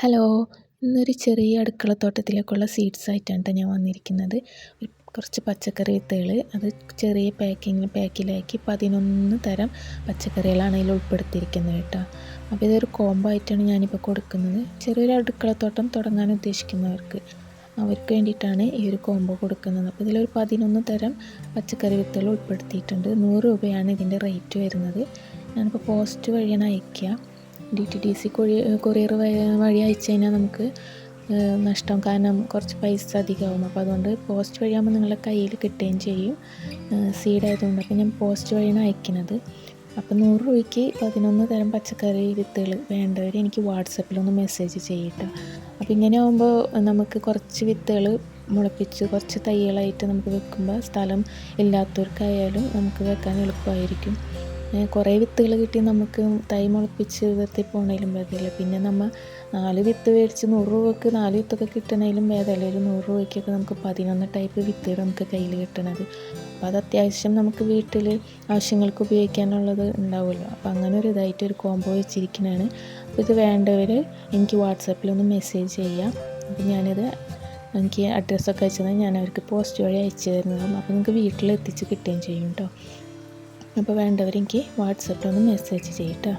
Hello ഇന്നൊരു ചെറിയ അടുക്കളത്തോട്ടത്തിലേക്കുള്ള seeds ആയിട്ടാണ് ട്ടോ ഞാൻ വന്നിരിക്കുന്നത്. കുറച്ച് പച്ചക്കറി വിത്തുകൾ അത് ചെറിയ പാക്കിങ് പാക്കിലാക്കി പതിനൊന്ന് തരം പച്ചക്കറികളാണ് അതിൽ ഉൾപ്പെടുത്തിയിരിക്കുന്നത് കേട്ടോ. അപ്പോൾ ഇതൊരു കോംബോ ആയിട്ടാണ് ഞാനിപ്പോൾ കൊടുക്കുന്നത്. ചെറിയൊരു അടുക്കളത്തോട്ടം തുടങ്ങാൻ ഉദ്ദേശിക്കുന്നവർക്ക് അവർക്ക് വേണ്ടിയിട്ടാണ് ഈ ഒരു കോംബോ കൊടുക്കുന്നത്. അപ്പോൾ ഇതിലൊരു പതിനൊന്ന് തരം പച്ചക്കറി വിത്തുകൾ ഉൾപ്പെടുത്തിയിട്ടുണ്ട്. നൂറ് രൂപയാണ് ഇതിന്റെ റേറ്റ് വരുന്നത്. ഞാനിപ്പോൾ പോസ്റ്റ് വഴിയാണ് അയക്കുക D T D C courier വഴി അയച്ചു കഴിഞ്ഞാൽ നമുക്ക് നഷ്ടം. കാരണം കുറച്ച് പൈസ അധികമാവും. അപ്പോൾ അതുകൊണ്ട് പോസ്റ്റ് വഴിയാകുമ്പോൾ നിങ്ങളുടെ കയ്യിൽ കിട്ടുകയും ചെയ്യും. സീഡ് ആയതുകൊണ്ട്. അപ്പോൾ ഞാൻ പോസ്റ്റ് വഴിയാണ് അയക്കുന്നത്. അപ്പോൾ നൂറ് രൂപയ്ക്ക് പതിനൊന്ന് തരം പച്ചക്കറി വിത്തുകൾ വേണ്ടവർ എനിക്ക് വാട്സപ്പിലൊന്ന് മെസ്സേജ് ചെയ്യട്ടോ. അപ്പോൾ ഇങ്ങനെ ആകുമ്പോൾ നമുക്ക് കുറച്ച് വിത്തുകൾ മുളപ്പിച്ച് കുറച്ച് തൈകളായിട്ട് നമുക്ക് വെക്കുമ്പോൾ സ്ഥലം ഇല്ലാത്തവർക്കായാലും നമുക്ക് വെക്കാൻ എളുപ്പമായിരിക്കും. കുറേ വിത്തുകൾ കിട്ടി നമുക്ക് തൈ മുളപ്പിച്ച് വെറുതെ പോണേലും ഭേദമില്ല പിന്നെ നമ്മൾ നാല് വിത്ത് മേടിച്ച് നൂറ് രൂപക്ക് നാല് വിത്തൊക്കെ കിട്ടണേലും ഭേദമല്ല ഒരു നൂറ് രൂപയ്ക്കൊക്കെ നമുക്ക് പതിനൊന്ന് ടൈപ്പ് വിത്തുകൾ നമുക്ക് കയ്യിൽ കിട്ടണത്. അപ്പോൾ അത് അത്യാവശ്യം നമുക്ക് വീട്ടിൽ ആവശ്യങ്ങൾക്ക് ഉപയോഗിക്കാനുള്ളത് ഉണ്ടാവുമല്ലോ. അപ്പോൾ അങ്ങനെ ഒരു ഇതായിട്ട് ഒരു കോംബോ വെച്ചിരിക്കുന്നതാണ് അപ്പോൾ ഇത് വേണ്ടവർ എനിക്ക് വാട്സാപ്പിലൊന്ന് മെസ്സേജ് ചെയ്യാം. അപ്പോൾ ഞാനിത് എനിക്ക് അഡ്രസ്സൊക്കെ അയച്ചത് ഞാൻ അവർക്ക് പോസ്റ്റ് വഴി അയച്ചു തരുന്നതും. അപ്പോൾ നിങ്ങൾക്ക് വീട്ടിൽ എത്തിച്ച് കിട്ടുകയും ചെയ്യും കേട്ടോ അപ്പോൾ വേണ്ടവരെനിക്ക് വാട്സപ്പിലൊന്ന് മെസ്സേജ് ചെയ്യട്ടോ